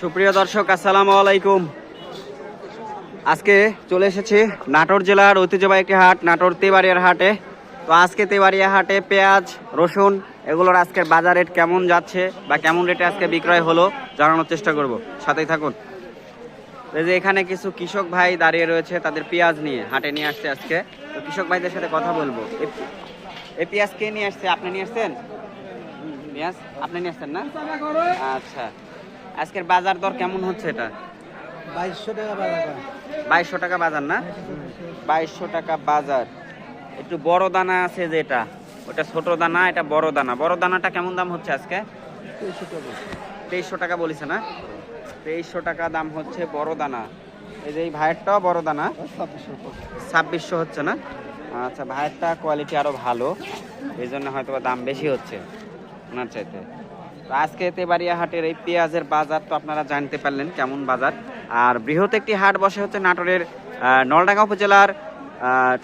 সুপ্রিয় দর্শক, আসসালামু আলাইকুম। আজকে চলে এসেছি নাটোর জেলার ঐতিহ্যবাহী একটি হাট, নাটোর তেবাড়িয়ার হাটে। তো আজকে তেবাড়িয়া হাটে পেঁয়াজ, রসুন, এগুলোর আজকের বাজার রেট কেমন যাচ্ছে বা কেমন রেটে আজকে বিক্রয় হলো জানানোর চেষ্টা করব। সাথেই থাকুন। যে এখানে কিছু কৃষক ভাই দাঁড়িয়ে রয়েছে, তাদের পেঁয়াজ নিয়ে, হাটে নিয়ে আসছে আজকে। তো কৃষক ভাইদের সাথে কথা বলব। এই পেঁয়াজ কে নিয়ে আসছে? আপনি নিয়ে আসছেন? পেঁয়াজ? আপনি নিয়ে আসছেন না? আচ্ছা। আজকের বাজার দর কেমন হচ্ছে এটা? বাইশশো টাকা বাজার বাইশশো টাকা বাজার না? বাইশশো টাকা বাজার। একটু বড় দানা আছে যেটা ওটা ছোট দানা এটা বড় দানা। বড় দানাটা কেমন দাম হচ্ছে আজকে? তেইশশো টাকা বলিছে। না? তেইশশো টাকা দাম হচ্ছে বড় দানা। এই যে এই ভাইয়েরটাও বড় দানা। ছাব্বিশশো হচ্ছে না? আচ্ছা ভাইয়েরটা কোয়ালিটি আরও ভালো। এই জন্য হয়তো দাম বেশি হচ্ছে। ওনার চাইতে। তো আজকে তেবাড়িয়া হাটের এই পেঁয়াজের বাজার তো আপনারা জানতে পারলেন কেমন বাজার। আর বৃহৎ একটি হাট বসে হচ্ছে নাটোরের নলডাঙ্গা উপজেলার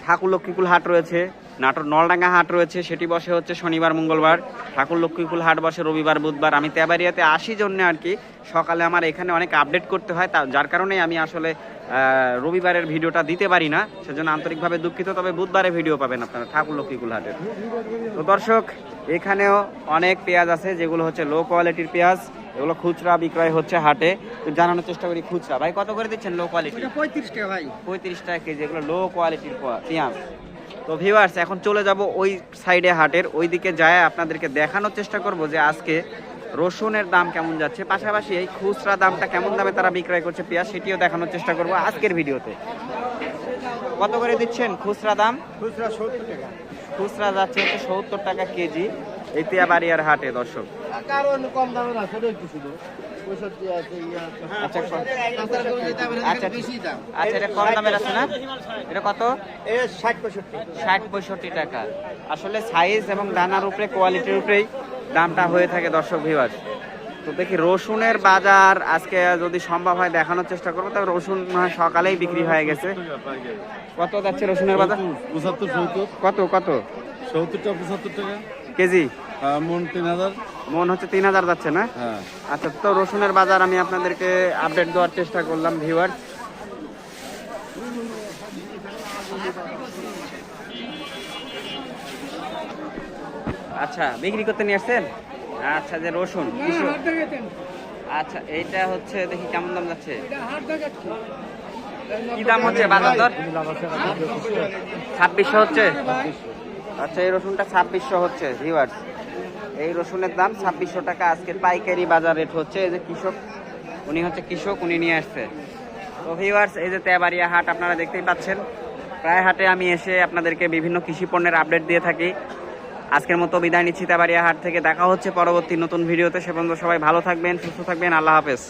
ঠাকুর লক্ষ্মীকুল হাট রয়েছে। নাটোর নলডাঙ্গা হাট রয়েছে সেটি বসে হচ্ছে শনিবার মঙ্গলবার। ঠাকুর লক্ষ্মীকুল হাট বসে রবিবার বুধবার। আমি তেবাড়িয়াতে আসি জন্য আর কি। সকালে আমার এখানে অনেক আপডেট করতে হয় তা যার কারণে আমি আসলে রবিবারের ভিডিওটা দিতে পারি না। সেজন্য আন্তরিকভাবে দুঃখিত তবে বুধবারে ভিডিও পাবেন আপনারা ঠাকুর লক্ষ্মীকুল হাটের। তো দর্শক এখানেও অনেক পেঁয়াজ আছে যেগুলো হচ্ছে লো কোয়ালিটির পেঁয়াজ এগুলো খুচরা বিক্রয় হচ্ছে হাটে। তো জানানোর চেষ্টা করি খুচরা। ভাই কত করে দিচ্ছেন লো কোয়ালিটি পঁয়ত্রিশ টাকা ভাই। পঁয়ত্রিশ টাকা কেজি এগুলো লো কোয়ালিটির পেঁয়াজ। তো ভিউয়ার্স এখন চলে যাব ওই সাইডে হাটের ওই দিকে যায় আপনাদেরকে দেখানোর চেষ্টা করব যে আজকে রসুনের দাম কেমন যাচ্ছে। পাশাপাশি এই খুচরা দামটা কেমন দামে তারা বিক্রয় করছে পেঁয়াজ সেটিও দেখানোর চেষ্টা করব আজকের ভিডিওতে। কত করে দিচ্ছেন খুচরা দাম? খুচরা সত্তর টাকা। খুচরা যাচ্ছে হচ্ছে সত্তর টাকা কেজি। এই তেয়াবাড়িয়ার হাটে দর্শক। আচ্ছা আচ্ছা আচ্ছা এটা কম দামের আছে না? এটা কত? ষাট পঁয়ষট্টি ষাট পঁয়ষট্টি টাকা। আসলে সাইজ এবং দানার উপরে কোয়ালিটির উপরেই দামটা হয়ে থাকে দর্শক ভিউয়ার তো দেখি রসুনের বাজার আজকে যদি সম্ভব হয় দেখানোর চেষ্টা করব। তবে রসুন সকালেই বিক্রি হয়ে গেছে। কত যাচ্ছে রসুনের বাজার? সত্তর। কত কত? সত্তরটা পঁচাত্তর টাকা। কেজি? মন তিন হাজার। মন হচ্ছে তিন হাজার যাচ্ছে না? হ্যাঁ। আচ্ছা তো রসুনের বাজার আমি আপনাদেরকে আপডেট দেওয়ার চেষ্টা করলাম ভিউয়ার আচ্ছা বিক্রি করতে নিয়ে আসছেন? আচ্ছা যে রসুন। আচ্ছা এইটা হচ্ছে দেখি কেমন দাম যাচ্ছে? কি দাম হচ্ছে বাজার দর? ছাব্বিশশো হচ্ছে? আচ্ছা এই রসুনটা ছাব্বিশশো হচ্ছে ভিউয়ার্স এই রসুনের দাম ছাব্বিশশো টাকা। আজকের পাইকারি বাজার রেট হচ্ছে, এই যে কৃষক, উনি হচ্ছে কৃষক, উনি নিয়ে আসছে। তো ভিউয়ার্স এই যে তেবাড়িয়া হাট, আপনারা দেখতেই পাচ্ছেন। প্রায় হাটে আমি এসে আপনাদেরকে বিভিন্ন কৃষি পণ্যের আপডেট দিয়ে থাকি। আজকের মতো বিদায় নিচ্ছি তেবাড়িয়া হাট থেকে। দেখা হচ্ছে পরবর্তী নতুন ভিডিওতে। সে পর্যন্ত সবাই ভালো থাকবেন, সুস্থ থাকবেন। আল্লাহ হাফেজ।